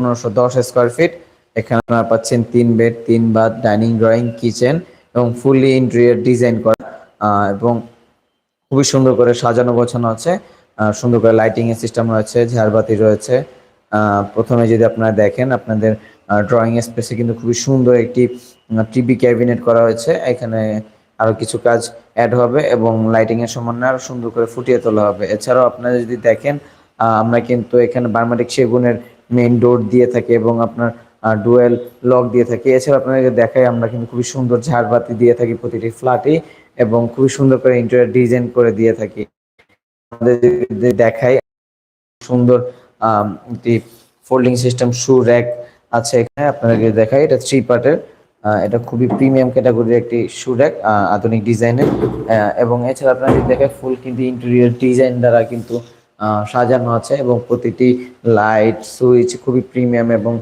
পনেরোশো দশ square feet এখানে আপনারা পাচ্ছেন তিন বেড তিন বাথ ডাইনিং ড্রয়িং কিচেন এবং ফুললি ইন্টেরিয়র ডিজাইন করা। এবং খুবই সুন্দর করে সাজানো গোছানো আছে। সুন্দর করে লাইটিং এর সিস্টেম রয়েছে, ঝাড়বাতি রয়েছে। প্রথমে যদি আপনারা দেখেন, আপনাদের ড্রয়িং স্পেসে কিন্তু খুবই সুন্দর একটি টিভি ক্যাবিনেট করা হয়েছে। এখানে আরও কিছু কাজ অ্যাড হবে এবং লাইটিং এর সমন্বয়ে আরও সুন্দর করে ফুটিয়ে তোলা হবে। এছাড়াও আপনারা যদি দেখেন আমরা কিন্তু এখানে বার্মাটিক সেগুনের মেইন ডোর দিয়ে থাকে এবং আপনার ডুয়েল লক দিয়ে থাকে। এছাড়া আপনাদেরকে দেখাই, আমরা কিন্তু খুবই সুন্দর ঝাড়বাতি দিয়ে থাকি প্রতিটি ফ্ল্যাটে এবং খুবই সুন্দর করে ইন্টেরিয়র ডিজাইন করে দিয়ে থাকি। দেখাই, সুন্দর একটি ফোল্ডিং সিস্টেম শু র্যাক আছে এখানে, আপনাদেরকে দেখাই। এটা থ্রি পার্টের এটা খুবই প্রিমিয়াম ক্যাটাগরির একটি শু র্যাক আধুনিক ডিজাইনের এবং এছাড়া আপনারা যদি দেখেন ফুল কিন্তু ইন্টেরিয়র ডিজাইন দ্বারা কিন্তু সাজানো আছে এবং প্রতিটি লাইট, সুইচ খুবই প্রিমিয়াম এবং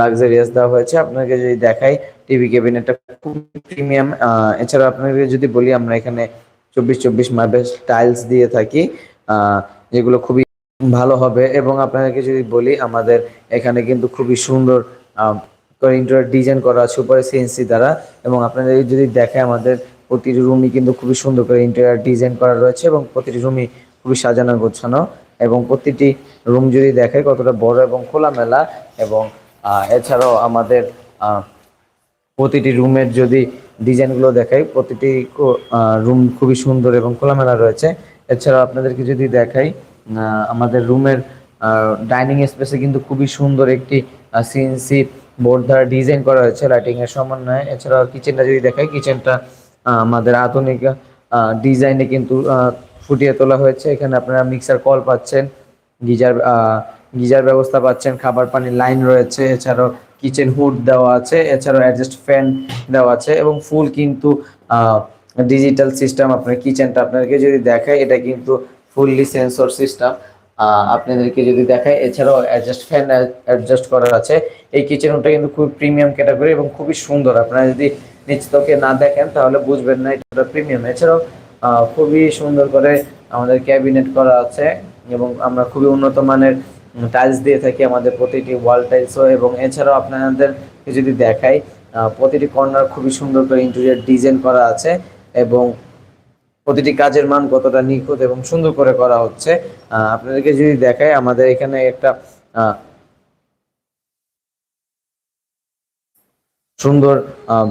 লাক্সারিয়াস দেওয়া হয়েছে। আপনাকে যদি দেখাই টিভি ক্যাবিনেটটা খুব প্রিমিয়াম। এছাড়া আপনাকে যদি বলি, আমরা এখানে চব্বিশ চব্বিশ মার্বেল টাইলস দিয়ে থাকি যেগুলো খুবই ভালো হবে। এবং আপনাদেরকে যদি বলি, আমাদের এখানে কিন্তু খুবই সুন্দর ইন্টারিয়র ডিজাইন করা আছে উপরে সিএনসি দ্বারা। এবং আপনাদের যদি দেখে আমাদের প্রতিটি রুমই কিন্তু খুবই সুন্দর করে ইন্টেরিয়র ডিজাইন করা রয়েছে এবং প্রতিটি রুমই খুবই সাজানো গোছানো। এবং প্রতিটি রুম যদি দেখে কতটা বড় এবং খোলামেলা এবং এছাড়াও আমাদের প্রতিটি রুমের যদি ডিজাইনগুলো দেখাই, প্রতিটি রুম খুবই সুন্দর এবং খোলামেলা রয়েছে। এছাড়াও আপনাদেরকে যদি দেখাই আমাদের রুমের ডাইনিং স্পেসে কিন্তু খুবই সুন্দর একটি সিএনসি বোর্ড দ্বারা ডিজাইন করা হয়েছে লাইটিং এর সমন্বয়ে। এছাড়াও কিচেনটা যদি দেখাই কিচেনটা আমাদের আধুনিক ডিজাইনে কিন্তু ফুটিয়ে তোলা হয়েছে। এখানে আপনারা মিক্সার কল পাচ্ছেন, গিজার গিজার ব্যবস্থা পাচ্ছেন, খাবার পানির লাইন রয়েছে, এছাড়াও কিচেন হুড দেওয়া আছে, এছাড়াও অ্যাডজাস্ট ফ্যান দেওয়া আছে এবং ফুল কিন্তু ডিজিটাল সিস্টেম আপনার কিচেনটা আপনাদেরকে যদি দেখায়, এটা কিন্তু ফুললি সেন্সর সিস্টেম আপনাদেরকে যদি দেখায়, এছাড়াও অ্যাডজাস্ট ফ্যান অ্যাডজাস্ট করা আছে। এই কিচেন হুডটা কিন্তু খুব প্রিমিয়াম ক্যাটাগরি এবং খুবই সুন্দর। আপনারা যদি নিচ থেকে না দেখেন, তাহলে বুঝবেন না, এটা প্রিমিয়াম এছাড়াও খুবই সুন্দর করে আমাদের ক্যাবিনেট করা আছে এবং আমরা খুবই উন্নত মানের টাইলস দিয়ে থাকি আমাদের প্রতিটি ওয়াল টাইলসও এবং এছাড়াও আপনাদের যদি দেখাই প্রতিটি কর্নার খুবই সুন্দর করে ইন্টেরিয়র ডিজাইন করা আছে এবং প্রতিটি কাজের মান কতটা নিখুঁত এবং সুন্দর করে করা হচ্ছে। আপনাদেরকে যদি দেখাই, আমাদের এখানে একটা সুন্দর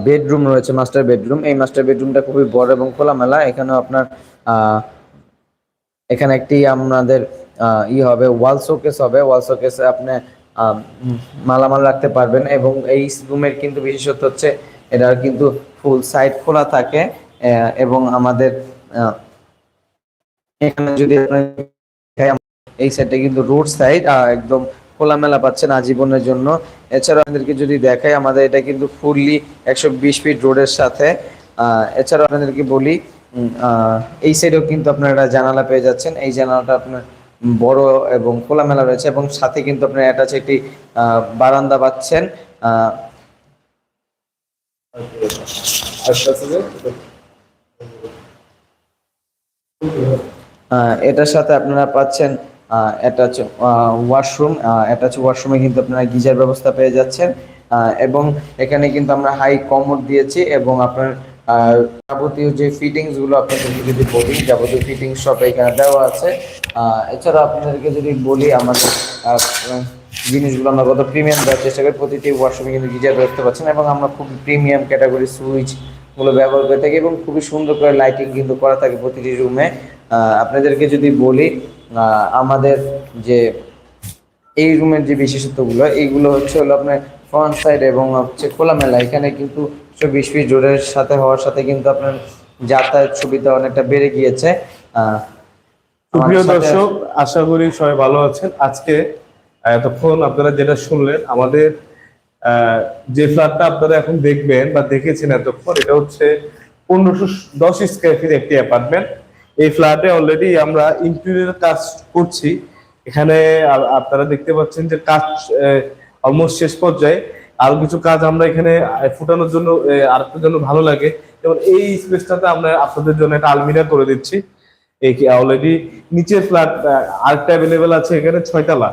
বেডরুম রয়েছে মাস্টার বেডরুম এই মাস্টার বেডরুমটা খুবই বড় এবং খোলামেলা। এখানেও আপনার এখানে একটি আপনাদের ই হবে ওয়াল শোকেস হবে। ওয়াল শোকেসে আপনি মালামাল রাখতে পারবেন এবং এই রুমের কিন্তু বিশেষত্ব হচ্ছে, এটার কিন্তু ফুল সাইড খোলা থাকে এবং আমাদের এখানে যদি এই সাইডটা কিন্তু রোড সাইড একদম খোলামেলা পাচ্ছেন আজীবনের জন্য। এছাড়া আপনাদেরকে যদি দেখাই আমাদের এটা কিন্তু ফুললি একশো বিশ ফিট রোডের সাথে। আহ, এছাড়াও আপনাদেরকে বলি এই সাইডেও কিন্তু আপনারা জানালা পেয়ে যাচ্ছেন। এই জানালাটা আপনার বড় এবং খোলামেলা রয়েছে এবং সাথে কিন্তু আপনার অ্যাটাচ একটি বারান্দা পাচ্ছেন। এটার সাথে আপনারা পাচ্ছেন অ্যাটাচ ওয়াশরুম অ্যাটাচ ওয়াশরুমে কিন্তু আপনারা গিজার ব্যবস্থা পেয়ে যাচ্ছেন। এবং এখানে কিন্তু আমরা হাই কমোড দিয়েছি এবং আপনার যাবতীয় যে ফিটিংসগুলো আপনাদেরকে যদি বলি, যাবতীয় ফিটিংস সব এখানে দেওয়া আছে। এছাড়া আপনাদেরকে যদি বলি, আমাদের জিনিসগুলো আমরা কত প্রিমিয়াম দেওয়ার চেষ্টা করি, প্রতিটি ওয়াশরুমে কিন্তু গিজার দেখতে পাচ্ছেন এবং আমরা খুব প্রিমিয়াম ক্যাটাগরি সুইচগুলো ব্যবহার করে থাকি এবং খুবই সুন্দর করে লাইটিং কিন্তু করা থাকে প্রতিটি রুমে আপনাদেরকে যদি বলি আমাদের যে এই রুমের যে বিশেষত্বগুলো এইগুলো হচ্ছে হলো আপনার ফ্রন্ট সাইড এবং হচ্ছে খোলামেলা। এখানে কিন্তু বিশ ফিট রোডের সাথে হওয়ার সাথে কিন্তু আপনার যাতায়াত সুবিধা অনেকটা বেড়ে গিয়েছে। সাথে- দর্শক আশা করি সবাই ভালো আছেন। আজকে এতক্ষণ আপনারা যেটা শুনলেন আমাদের আহ, যে ফ্ল্যাটটা আপনারা এখন দেখবেন বা দেখেছেন এতক্ষণ এটা হচ্ছে পনেরোশো দশ স্কোয়ার ফিট একটি অ্যাপার্টমেন্ট এই ফ্ল্যাটে অলরেডি আমরা ইন্টেরিয়র কাজ করছি। এখানে আপনারা দেখতে পাচ্ছেন যে কাজ অলমোস্ট শেষ পর্যায়ে। আরও কিছু কাজ আমরা এখানে ফুটানোর জন্য আর জন্য ভালো লাগে। যেমন এই স্পেসটাতে আমরা আপনাদের জন্য একটা আলমিরা করে দিচ্ছি। এই অলরেডি নিচের ফ্ল্যাট আরেকটা অ্যাভেলেবেল আছে এখানে ছয়তলা।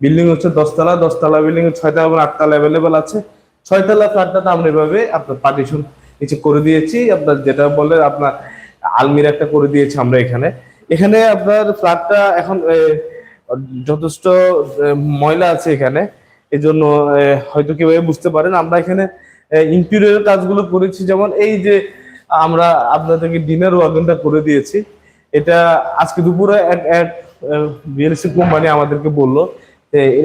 বিল্ডিং হচ্ছে দশতলা দশতলা বিল্ডিং ছয়তলা এবং আটতলা অ্যাভেলেবেল আছে। ছয়তলা ফ্ল্যাটটাতে আমরা এভাবে আপনার পার্টিশন নিচে করে দিয়েছি। আপনার যেটা বলে আপনার আলমিরা একটা করে দিয়েছি আমরা এখানে। এখানে আপনার ফ্ল্যাটটা এখন যথেষ্ট ময়লা আছে এখানে। এই জন্য হয়তো কীভাবে বুঝতে পারেন। আমরা এখানে ইন্টেরিয়র কাজগুলো করেছি। যেমন এই যে আমরা আপনাদেরকে ডিনার ওয়াগনটা করে দিয়েছি। এটা আজকে দুপুরে এক এক কোম্পানি আমাদেরকে বলল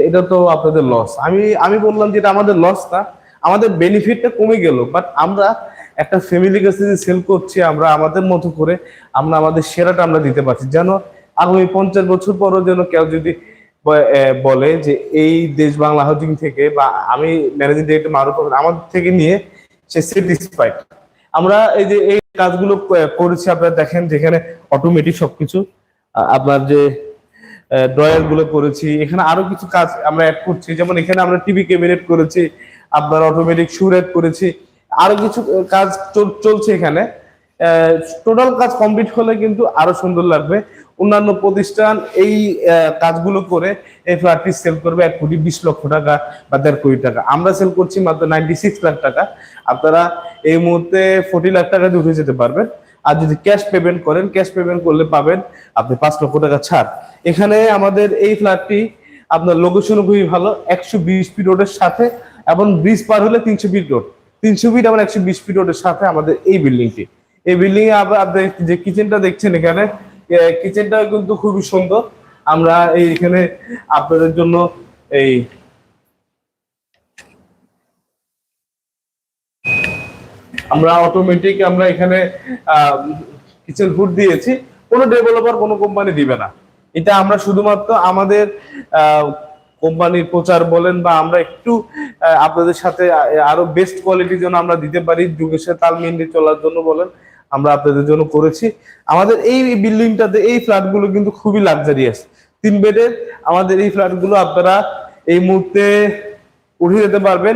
এটা তো আপনাদের লস আমি আমি বললাম যে এটা আমাদের লস না। আমাদের বেনিফিটটা কমে গেল। বাট আমরা একটা ফ্যামিলি কাছে যে সেল করছি আমরা, আমাদের মতো করে আমরা, আমাদের সেরাটা আমরা দিতে পারছি। যেন আগামী পঞ্চাশ বছর পরও যেন কেউ যদি বলে যে এই দেশ বাংলা হাউজিং থেকে বা আমি ম্যানেজিং ডিরেক্টর মারুফ আমাদের থেকে নিয়ে সে স্যাটিসফাইড আমরা এই যে এই কাজগুলো করেছি, আপনারা দেখেন যেখানে অটোমেটিক সবকিছু আপনার যে ড্রয়ারগুলো করেছি, এখানে আরও কিছু কাজ আমরা অ্যাড করছি। যেমন এখানে আমরা টিভি ক্যাবিনেট করেছি, আপনার অটোমেটিক সুর অ্যাড করেছি আরও কিছু কাজ চল- চলছে এখানে। টোটাল কাজ কমপ্লিট হলে কিন্তু আরও সুন্দর লাগবে। অন্যান্য প্রতিষ্ঠান এই কাজগুলো করে এই ফ্ল্যাটটি সেল করবে এক কোটি বিশ লক্ষ টাকা বা দেড় কোটি টাকা। আমরা সেল করছি মাত্র নাইনটি সিক্স লাখ টাকা। আপনারা এই মুহূর্তে ফোর্টি লাখ টাকা দিয়ে উঠে যেতে পারবেন। আর যদি ক্যাশ পেমেন্ট করেন ক্যাশ পেমেন্ট করলে পাবেন আপনি পাঁচ লক্ষ টাকা ছাড়। এখানে আমাদের এই ফ্ল্যাটটি আপনার লোকেশন খুবই ভালো। একশো বিশ ফিট রোডের সাথে এবং ব্রিজ পার হলে তিনশো ফিট রোড তিনশো ফিট এবং একশো বিশ ফিট রোডের সাথে আমাদের এই বিল্ডিংটি এই বিল্ডিং এ আবার আপনি যে কিচেনটা দেখছেন এখানে কিচেনটা কিন্তু খুবই সুন্দর। আমরা এই এখানে আপনাদের জন্য এই আমরা অটোমেটিক আমরা এখানে কিচেন ফুড দিয়েছি। কোনো ডেভেলপার কোনো কোম্পানি দিবে না। এটা আমরা শুধুমাত্র আমাদের কোম্পানির প্রচার বলেন বা আমরা একটু আপনাদের সাথে আরও বেস্ট কোয়ালিটির জন্য আমরা দিতে পারি যুগের সাথে তাল মিলিয়ে চলার জন্য বলেন, আমরা আপনাদের জন্য করেছি। আমাদের এই বিল্ডিংটাতে এই ফ্ল্যাটগুলো কিন্তু খুবই লাক্সারিয়াস তিন বেডের আমাদের এই ফ্ল্যাটগুলো আপনারা এই মুহূর্তে উঠে যেতে পারবেন।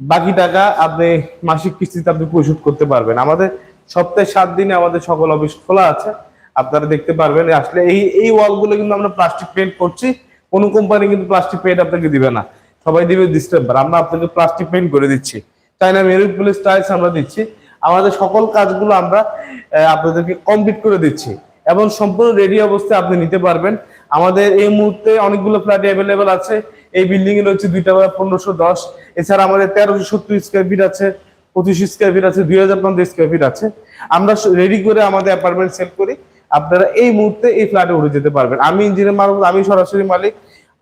বাকি টাকা আপনি মাসিক কিস্তিতে আপনি পরিশোধ করতে পারবেন। আমাদের সপ্তাহে সাত দিনে আমাদের সকল অফিস খোলা আছে। আপনারা দেখতে পারবেন। আসলে এই এই ওয়ালগুলো কিন্তু আমরা প্লাস্টিক পেন্ট করছি। কোনো কোম্পানি কিন্তু প্লাস্টিক পেন্ট আপনাকে দিবে না। সবাই দিবে ডিস্টেম্বার আমরা আপনাকে প্লাস্টিক পেন্ট করে দিচ্ছি। চাইনা মেরুন পুলিশ টাইলস আমরা দিচ্ছি। আমাদের সকল কাজগুলো আমরা আপনাদেরকে কমপ্লিট করে দিচ্ছি। এবং সম্পূর্ণ রেডি অবস্থায় আপনি নিতে পারবেন। আমাদের এই মুহূর্তে অনেকগুলো ফ্ল্যাট অ্যাভেলেবেল আছে। এই বিল্ডিং এর হচ্ছে দুইটা বা পনেরোশো দশ। এছাড়া আমাদের তেরোশো সত্তর স্কোয়ার ফিট আছে পঁচিশ স্কোয়ার ফিট আছে, দুই হাজার পঞ্চাশ স্কোয়ার ফিট আছে। আমরা রেডি করে আমাদের অ্যাপার্টমেন্ট সেল করি। আপনারা এই মুহূর্তে এই ফ্ল্যাটে উঠে যেতে পারবেন। আমি ইঞ্জিনিয়ার মারফত আমি সরাসরি মালিক।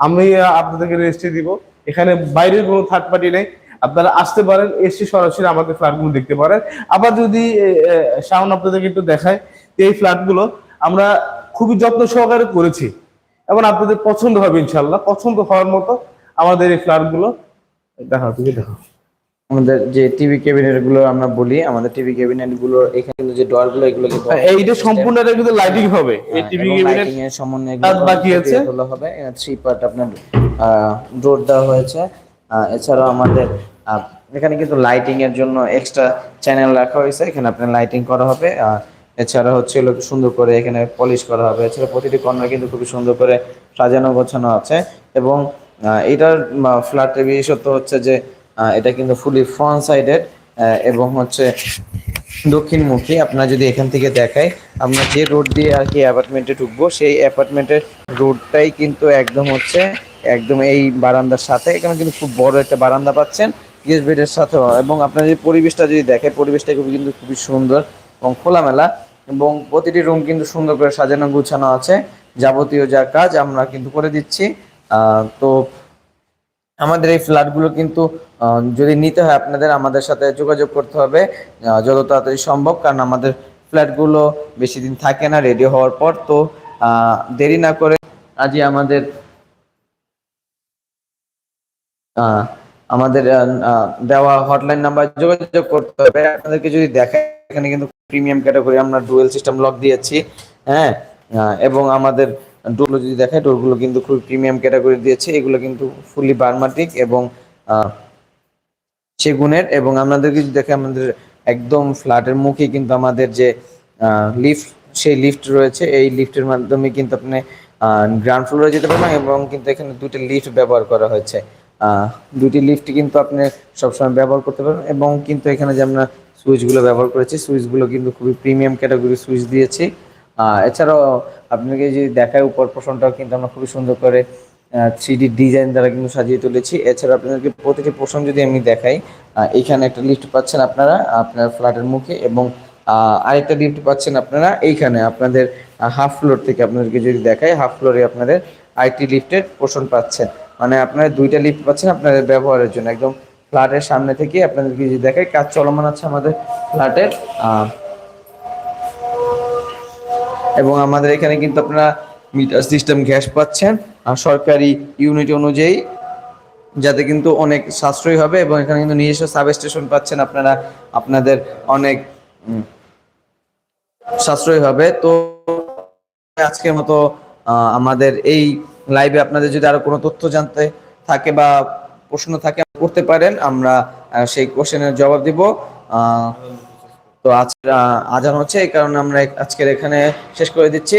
আমি আপনাদেরকে রেজিস্ট্রি দিব। এখানে বাইরের কোনো থার্ড পার্টি নেই। আপনারা আসতে পারেন, এসে সরাসরি আমাদের ফ্ল্যাটগুলো দেখতে পারেন। আবার যদি শাওন আপনাদেরকে একটু দেখায় এই ফ্ল্যাটগুলো আমরা খুবই যত্ন সহকারে করেছি। এবং আপনাদের পছন্দ হবে ইনশাল্লাহ পছন্দ হওয়ার মতো আমাদের এই ফ্ল্যাটগুলো দেখা তুমি দেখো। আমাদের যে টিভি ক্যাবিনেটগুলো আমরা বলি আমাদের টিভি ক্যাবিনেটগুলো এখানে যে ডোরগুলো এগুলো কিন্তু এইটা সম্পূর্ণ এটা কিন্তু লাইটিং হবে। এই হ্যাঁ, টিভি এবং ক্যাবিনেট lighting এর সমন্বয়ে কাজ বাকি আছে। হলো হবে। থ্রি পার্ট আপনার ডোর দেওয়া হয়েছে। এছাড়াও আমাদের এখানে কিন্তু লাইটিং এর জন্য এক্সট্রা চ্যানেল রাখা হয়েছে। এখানে আপনার লাইটিং করা হবে। এছাড়া হচ্ছে সুন্দর করে এখানে পলিশ করা হবে। এছাড়া প্রতিটি কর্নার কিন্তু খুবই সুন্দর করে সাজানো গোছানো আছে। এবং এটার ফ্ল্যাটের বিশেষত্ব হচ্ছে যে এটা কিন্তু ফুলি ফ্রন্ট সাইডেড এবং হচ্ছে দক্ষিণমুখী। আপনার যদি এখান থেকে দেখাই আমরা যে রোড দিয়ে আর কি অ্যাপার্টমেন্টে ঢুকবো, সেই অ্যাপার্টমেন্টের রোডটাই কিন্তু একদম হচ্ছে, একদম এই বারান্দার সাথে। এখানে কিন্তু খুব বড় একটা বারান্দা পাচ্ছেন গেস্ট বেডের সাথেও। এবং আপনার যদি পরিবেশটা যদি দেখে, পরিবেশটা খুবই কিন্তু খুবই সুন্দর এবং খোলামেলা। এবং প্রতিটি রুম কিন্তু সুন্দর করে সাজানো গুছানো আছে। যাবতীয় যা কাজ আমরা কিন্তু করে দিচ্ছি। তো আমাদের এই ফ্ল্যাটগুলো কিন্তু যদি নিতে হয় আপনাদের, আমাদের সাথে যোগাযোগ করতে হবে যত তাড়াতাড়ি সম্ভব, কারণ আমাদের ফ্ল্যাটগুলো বেশি দিন থাকে না রেডি হওয়ার পর, তো দেরি না করে আজই আমাদের আমাদের দেওয়া হটলাইন নাম্বার যোগাযোগ করতে হবে। আপনাদেরকে যদি দেখে এখানে কিন্তু প্রিমিয়াম ক্যাটাগরি আমরা ডুয়েল সিস্টেম লক দিয়েছি হ্যাঁ এবং আমাদের ডোরগুলো যদি দেখে ডোরগুলো কিন্তু খুব প্রিমিয়াম ক্যাটাগরি দিয়েছে, এগুলো কিন্তু ফুলি বার্মাটিক এবং সেগুনের এবং যদি দেখে আমাদের একদম ফ্ল্যাটের মুখে কিন্তু আমাদের যে লিফট, সেই লিফট রয়েছে, এই লিফটের মাধ্যমে কিন্তু আপনি গ্রাউন্ড ফ্লোরে যেতে পারবেন এবং কিন্তু এখানে দুটি লিফট ব্যবহার করা হয়েছে। দুটি লিফট কিন্তু আপনি সবসময় ব্যবহার করতে পারবেন এবং কিন্তু এখানে যে আমরা সুইচগুলো ব্যবহার করেছি, সুইচগুলো কিন্তু খুবই প্রিমিয়াম ক্যাটাগরি সুইচ দিয়েছি। এছাড়াও আপনাকে যদি দেখায় উপর পোষণটাও কিন্তু আমরা খুবই সুন্দর করে থ্রি ডিজাইন দ্বারা কিন্তু সাজিয়ে তুলেছি। এছাড়া আপনাদেরকে প্রতিটি পোষণ যদি আমি দেখাই এখানে একটা লিফট পাচ্ছেন আপনারা, আপনার ফ্ল্যাটের মুখে এবং আরেকটা লিফট পাচ্ছেন আপনারা এইখানে। আপনাদের হাফ ফ্লোর থেকে আপনাদেরকে যদি দেখাই হাফ ফ্লোরে আপনাদের আইটি লিফটের পোষণ পাচ্ছেন। মানে আপনারা দুইটা লিফট পাচ্ছেন আপনাদের ব্যবহারের জন্য। একদম ফ্ল্যাটের সামনে থেকে আপনাদেরকে যদি দেখাই, কাজ চলমান আছে আমাদের ফ্ল্যাটের এবং আমাদের এখানে কিন্তু আপনারা মিটার সিস্টেম গ্যাস পাচ্ছেন। আর সরকারি ইউনিট অনুযায়ী যাতে কিন্তু অনেক সাশ্রয়ী হবে এবং এখানে কিন্তু নিজস্ব সাব স্টেশন পাচ্ছেন আপনারা, আপনাদের অনেক সাশ্রয়ী হবে। তো আজকের মতো আমাদের এই লাইভে আপনাদের যদি আরও কোনো তথ্য জানতে থাকে বা প্রশ্ন থাকে করতে পারেন। আমরা সেই কোশ্চেনের জবাব দিব। তো আজ আজান হচ্ছে, এই কারণে আমরা আজকের এখানে শেষ করে দিচ্ছি।